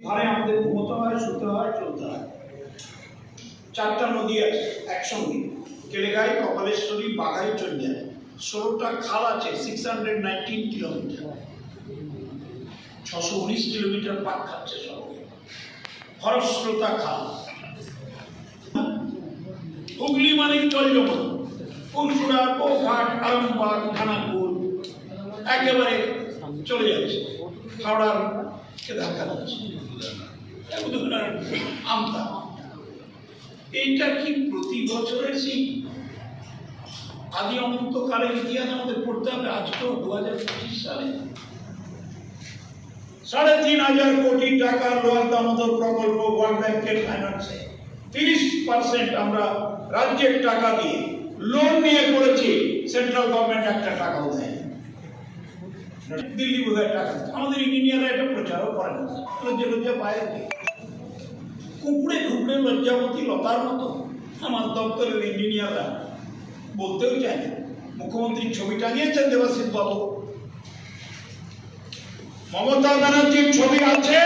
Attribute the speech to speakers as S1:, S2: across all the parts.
S1: ধারে আমাদের ঘুমোতে হয়, শুতে হয়, চলতে হয়। চারটা নদী আছে একসঙ্গে। কেলেগাই, কপালেশ্বরী, বাঘাই চন্ডিয়া ষোলোটা খাল আছে সিক্স হান্ড্রেড নাইনটিন কিলোমিটার ছশো উনিশ কিলোমিটার পাক খাচ্ছে সব খরস্রোতা খাল। হুগলি মানে জল জমা কুলসুড়া পোঘাট আলমবাগ খানাকুল। একেবারে চলে যাচ্ছে। হাওড়ার ধাক্কা আমতা। এইটা কি প্রতি বছরের সেই আদি অনন্তকালের ইতিহাস আমাদের পড়তে হবে? আজকেও দু হাজার পঁচিশ সালে। সাড়ে তিন হাজার কোটি টাকার লোয়ার দামোদর প্রকল্প ওয়ার্ল্ড ব্যাংকের ফাইন্যান্সে তিরিশ পার্সেন্ট আমরা রাজ্যের টাকা দিয়ে লোন নিয়ে করেছি। সেন্ট্রাল গভর্নমেন্ট একটা টাকাও দেয় দিল্লি বোধহয় টাকা দিচ্ছে। আমাদের ইঞ্জিনিয়াররা এটা প্রচারও করে না লজ্জা লজ্জা পায় কি? কুকুরে কুকুরে লজ্জাবতী লতার মতো। আমার দপ্তরের ইঞ্জিনিয়াররা বলতেও চায় না। মুখ্যমন্ত্রীর ছবি টাঙিয়েছেন দেবাশিস বাবু। মমতা ব্যানার্জির ছবি আছে।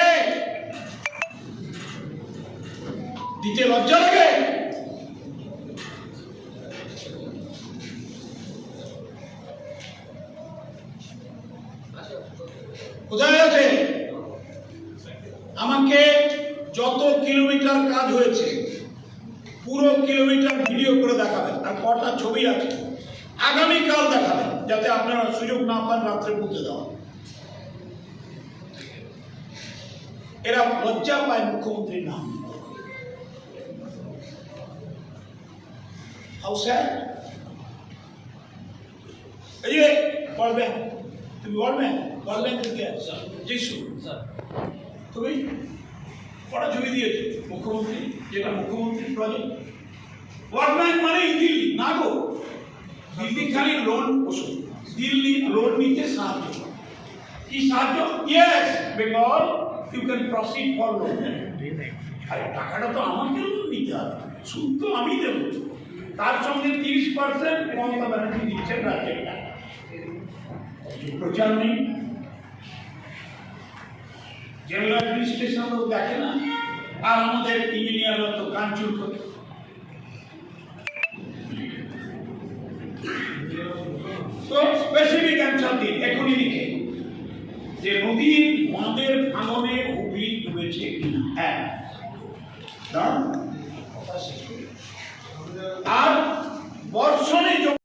S1: দিতে লজ্জা লাগে? কোথায় আছে আমাকে যত কিলোমিটার কাজ হয়েছে, পুরো কিলোমিটার ভিডিও করে দেখাবেন আর কটা ছবি আছে। আগামীকাল দেখাবেন, যাতে আপনারা সুযোগ না পান রাত্রে বুঝতে দেওয়া এরা লজ্জা পায় মুখ্যমন্ত্রীর নাম। হাউ স্যাড এই যে, বলবেন। তুমি বলবেন বলবেন থেকে যিশু। তুমি কটা ছবি দিয়েছে? মুখ্যমন্ত্রী যেটা মুখ্যমন্ত্রীর প্রজেক্ট ওয়ার্ল্ড ব্যাংক মানে দিল্লি? না গো। দিল্লি খালি লোন ওষুধ। দিল্লি লোন নিতে সাহায্য কি সাহায্য? Yes Bengal you can proceed for loan আরে টাকাটা তো আমাকে লোন নিতে হবে। সুদ তো আমি দেবো। তার সঙ্গে তিরিশ পার্সেন্ট মমতা ব্যানার্জি দিচ্ছেন রাজ্যের টাকা। প্রচার নেই জেলা অ্যাডমিনিস্ট্রেশনও দেখে না। আর আমাদের ইঞ্জিনিয়াররা তো কাঞ্চুর করে। তো স্পেসিফিক অ্যান্সার এখনই লিখে। যে নদীর বাঁধের ভাঙনে হুগলি ডুবেছে কিনা? হ্যাঁ।